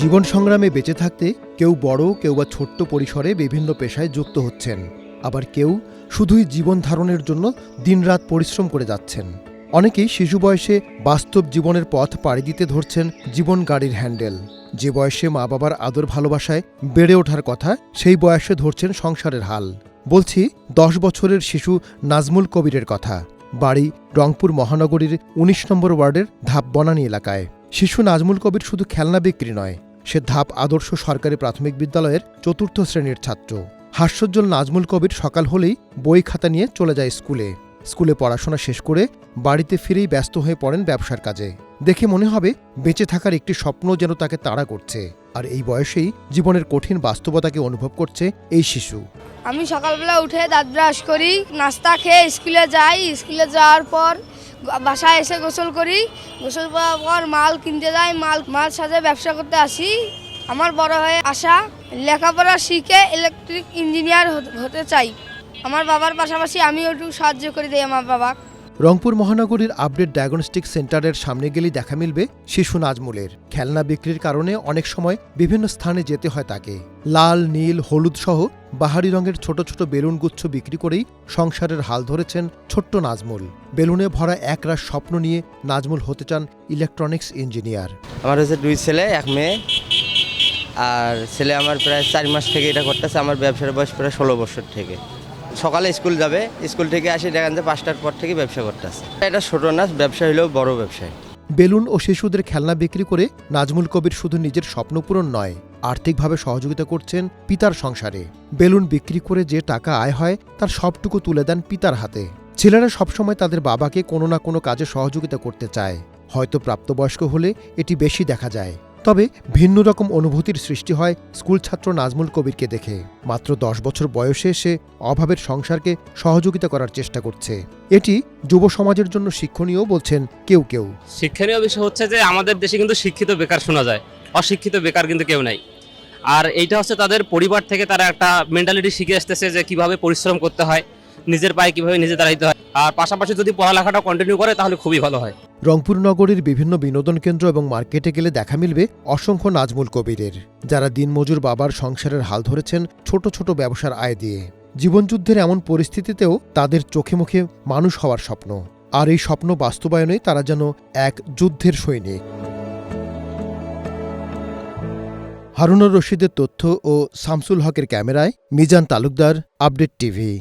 জীবন সংগ্রামে বেঁচে থাকতে কেউ বড়, কেউ বা ছোট্ট পরিসরে বিভিন্ন পেশায় যুক্ত হচ্ছেন। আবার কেউ শুধুই জীবন ধারণের জন্য দিনরাত পরিশ্রম করে যাচ্ছেন। অনেকেই শিশু বয়সে বাস্তব জীবনের পথ পাড়ি দিতে ধরছেন জীবন গাড়ির হ্যান্ডেল। যে বয়সে মা বাবার আদর ভালোবাসায় বেড়ে ওঠার কথা, সেই বয়সে ধরছেন সংসারের হাল। বলছি, দশ বছরের শিশু নাজমুল কবিরের কথা। বাড়ি রংপুর মহানগরীর ১৯ নম্বর ওয়ার্ডের ধাপ বনানী এলাকায়। শিশু নাজমুল কবির শুধু খেলনা বিক্রি নয় সে ধাপ আদর্শ সরকারি প্রাথমিক বিদ্যালয়ের চতুর্থ শ্রেণির ছাত্র। হাস্যোজ্জ্বল নাজমুল কবির সকাল হলেই বই খাতা নিয়ে চলে যায় স্কুলে। স্কুলে পড়াশোনা শেষ করে বাড়িতে ফিরেই ব্যস্ত হয়ে পড়েন ব্যবসার কাজে। দেখে মনে হবে বেঁচে থাকার একটি স্বপ্ন যেন তাকে তাড়া করছে। আর এই বয়সেই জীবনের কঠিন বাস্তবতাকে অনুভব করছে এই শিশু। আমি সকালবেলা উঠে দাঁত ব্রাশ করি, নাস্তা খেয়ে স্কুলে যাই। স্কুলে যাওয়ার পর বাসায় এসে গোসল করি। গোসল করার পর মাল কিনতে যাই, মাল মাল সাথে ব্যবসা করতে আসি। আমার বড় হয়ে আসা লেখাপড়া শিখে ইলেকট্রিক ইঞ্জিনিয়ার হতে- চাই। আমার বাবার পাশাপাশি আমিও একটু সাহায্য করে দিই আমার বাবা রংপুর মহানগরীর আপডেট ডায়াগনস্টিক সেন্টারের সামনে গেলেই দেখা মিলবে শিশু নাজমুলের। খেলনা বিক্রির কারণে অনেক সময় বিভিন্ন স্থানে যেতে হয় তাকে। লাল, নীল, হলুদ সহ বাহারি রঙের ছোট ছোট বেলুন গুচ্ছ বিক্রি করেই সংসারের হাল ধরেছেন ছোট্ট নাজমুল। বেলুনে ভরা একরাশ স্বপ্ন নিয়ে নাজমুল হতে চান ইলেকট্রনিক্স ইঞ্জিনিয়ার। আমার হচ্ছে দুই ছেলে, এক মেয়ে। আর ছেলে আমার প্রায় চার মাস থেকে এটা করতেছে, আমার ব্যবসার বয়স প্রায় ষোলো বছর থেকে। সকালে স্কুল যাবে, স্কুল থেকে আসে দেখেন যে পাঁচটার পর থেকে ব্যবসা করতেছে। এটা ছোটো না, ব্যবসা হলেও বড় ব্যবসায়। বেলুন ও শিশুদের খেলনা বিক্রি করে নাজমুল কবির শুধু নিজের স্বপ্ন পূরণ নয়, আর্থিকভাবে সহযোগিতা করছেন পিতার সংসারে। বেলুন বিক্রি করে যে টাকা আয় হয়, তার সবটুকু তুলে দেন পিতার হাতে। ছেলেরা সবসময় তাদের বাবাকে কোনো না কোনো কাজে সহযোগিতা করতে চায়। হয়তো প্রাপ্তবয়স্ক হলে এটি বেশি দেখা যায়। তবে ভিন্ন রকম অনুভূতির সৃষ্টি হয় স্কুল ছাত্র নাজমুল কবিরকে দেখে। মাত্র দশ বছর বয়সে সে অভাবের সংসারকে সহযোগিতা করার চেষ্টা করছে। এটি যুব সমাজের জন্য শিক্ষণীয় বলছেন কেউ কেউ। শিক্ষণীয় বিষয় হচ্ছে যে আমাদের দেশে কিন্তু শিক্ষিত বেকার শোনা যায়। অশিক্ষিত বেকার কিন্তু কেউ নাই। আর এইটা হচ্ছে তাদের পরিবার থেকে তারা একটা মেন্টালিটি শিখে আসতেছে যে কীভাবে পরিশ্রম করতে হয়, নিজের পায়ে কীভাবে নিজে দাঁড়াইতে হয়। আর পাশাপাশি যদি পড়ালেখাটা কন্টিনিউ করে তাহলে খুবই ভালো হয়। রংপুর নগরীর বিভিন্ন বিনোদন কেন্দ্র এবং মার্কেটে গেলে দেখা মিলবে অসংখ্য নাজমুল কবিরের। যারা দিনমজুর বাবার সংসারের হাল ধরেছেন ছোট ছোট ব্যবসার আয় দিয়ে। জীবনযুদ্ধের এমন পরিস্থিতিতেও তাদের চোখে মুখে মানুষ হওয়ার স্বপ্ন। আর এই স্বপ্ন বাস্তবায়নে তারা যেন এক যুদ্ধের সৈনিক। হারুনুর রশিদের তথ্য ও শামসুল হকের ক্যামেরায় মিজান তালুকদার, আপডেট টিভি।